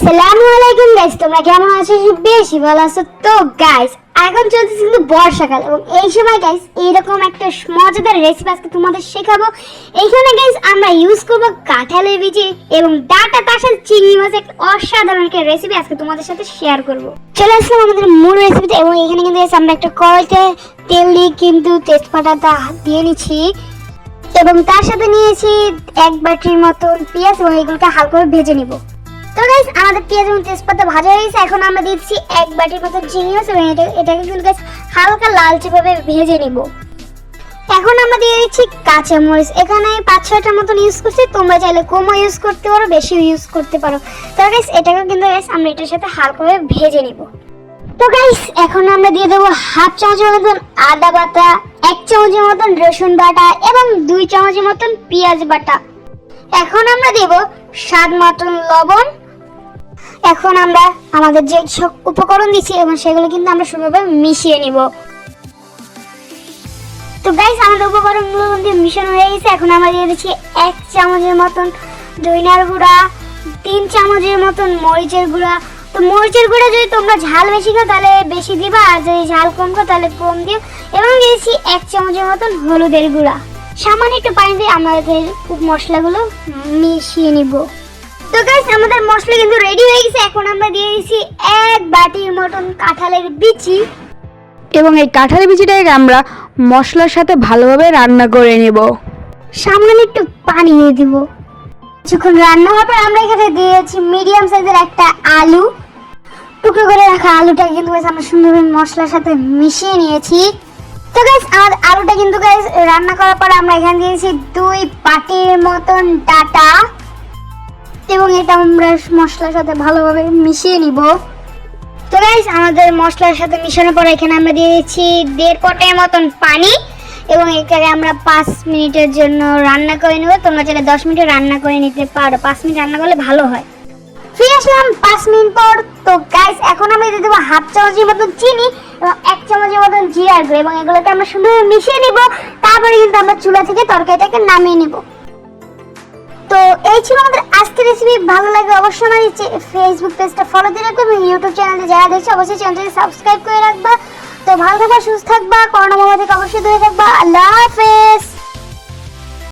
আসসালামু আলাইকুম গাইস তোমরা কেমন আছো? বেশি ভালো আছো। তো গাইস এখন চলতেছে কিন্তু বর্ষাকাল। এবং এই সময় গাইস এইরকম একটা মজাদার রেসিপি আজকে তোমাদের শেখাবো। এইখানে গাইস আমরা ইউজ করব কাঁঠালের বিচি এবং ডাটা তার চিংড়ি মাছ একটা অসাধারণ একটা রেসিপি আজকে তোমাদের সাথে শেয়ার করব। চলে আসলাম আমাদের মূল রেসিপিতে এবং এখানে কিন্তু আমরা একটা কড়াইতে তেল দিয়ে কিন্তু তেজপাতাটা দিয়ে নিচ্ছি। এবং তার সাথে নিয়েছি এক বাটির মতন পেঁয়াজ এবং এগুলোকে হালকা ভেজে নিব। তো গাইস আমাদের পেঁয়াজ এবং তেজপাতা ভাজা হয়ে গেছে। এখন আমরা দিচ্ছি এক বাটির মতো মাছ এবং এটা এটাকে কিন্তু গাইস হালকা লালচে ভাবে ভেজে নিব। এখন আমরা দিয়ে দিচ্ছি কাঁচা মরিচ এখানে পাঁচ ছয়টার মতন ইউজ করছি। তোমরা চাইলে কমও ইউজ করতে পারো বেশি ইউজ করতে পারো। তো গাইস এটাকে কিন্তু গাইস আমরা এটার সাথে হালকা ভাবে ভেজে নিব। তো গাইস এখন আমরা দিয়ে দেবো হাফ চামচের মতন আদা বাটা, এক চামচের মতন রসুন বাটা এবং দুই চামচের মতন পেঁয়াজ বাটা। এখন আমরা দেব স্বাদ মতন লবণ। এখন আমরা আমাদের যে সব উপকরণ দিচ্ছি এবং সেগুলো কিন্তু আমরা সুন্দরভাবে মিশিয়ে নিব। তো গাইস আমাদের উপকরণগুলো কিন্তু মিশানো হয়ে গেছে। এখন আমরা দিয়ে দিচ্ছি এক চামচের মতন দইনার গুঁড়া, তিন চামচের মতন মরিচের গুঁড়া। তো মরিচের গুঁড়া যদি তোমরা ঝাল বেশি খাও, তাহলে বেশি দিবা, আর যদি ঝাল কম খাও, তাহলে কম দিও। এবং দিয়েছি এক চামচের মতন হলুদের গুঁড়া। সামান্য একটু পানি দিয়ে আমাদের মশলাগুলো মিশিয়ে নিব। তো গাইস আমাদের মশলা কিন্তু রেডি হয়ে গেছে। এখন আমরা দিয়ে দিচ্ছি এক বাটির মতন কাঁঠালের বিচি। এবং এই কাঁঠালি বিচিটাকে আমরা মশলার সাথে ভালোভাবে রান্না করে নেব। সামান্য একটু পানি দিয়ে দিব। কিছুক্ষণ রান্না হওয়ার পর আমরা এখানে দিয়েছি মিডিয়াম সাইজের একটা আলু। টুকরো করে রাখা আলুটা কিন্তু আমরা সুন্দরভাবে মশলার সাথে মিশিয়ে নিয়েছি। তো গাইস আমার আলুটা কিন্তু গাইস রান্না করার পর আমরা এখানে দিয়েছি দুই পাটির মতন ডাটা। এবং এটা আমরা মশলার সাথে ভালোভাবে মিশিয়ে নিব। তো গাইস আমাদের মশলার সাথে মিশানোর পর এখানে আমরা দিয়ে দিচ্ছি দেড় পটের মতন পানি এবং এখানে আমরা পাঁচ মিনিটের জন্য রান্না করে নেব। তোমরা চাইলে দশ মিনিটে রান্না করে নিতে পারো। পাঁচ মিনিট রান্না করলে ভালো হয়। ফিরে আসলাম পাঁচ মিনিট পর। তো গাইস এখন আমি দিয়ে দেবো হাফ চামচের মতন চিনি এবং এক চামচের মতন জিরার গুঁড়ো এবং এগুলোকে আমরা সুন্দরভাবে মিশিয়ে নিব। তারপরে কিন্তু আমরা চুলা থেকে তরকারিটাকে নামিয়ে নিব। তো এই ছিল আমাদের আজকের রেসিপি ভালো লাগে অবশ্যই আমার ফেসবুক পেজটা ফলো দিয়ে রাখবে এবং ইউটিউব চ্যানেলে যারা দেখছে, অবশ্যই চ্যানেলটি সাবস্ক্রাইব করে রাখবা। তো ভালো থাকবা, সুস্থ থাকবা, করোনা মহামারী থেকে অবশ্যই দূরে থাকবা। আল্লাহ হাফেজ!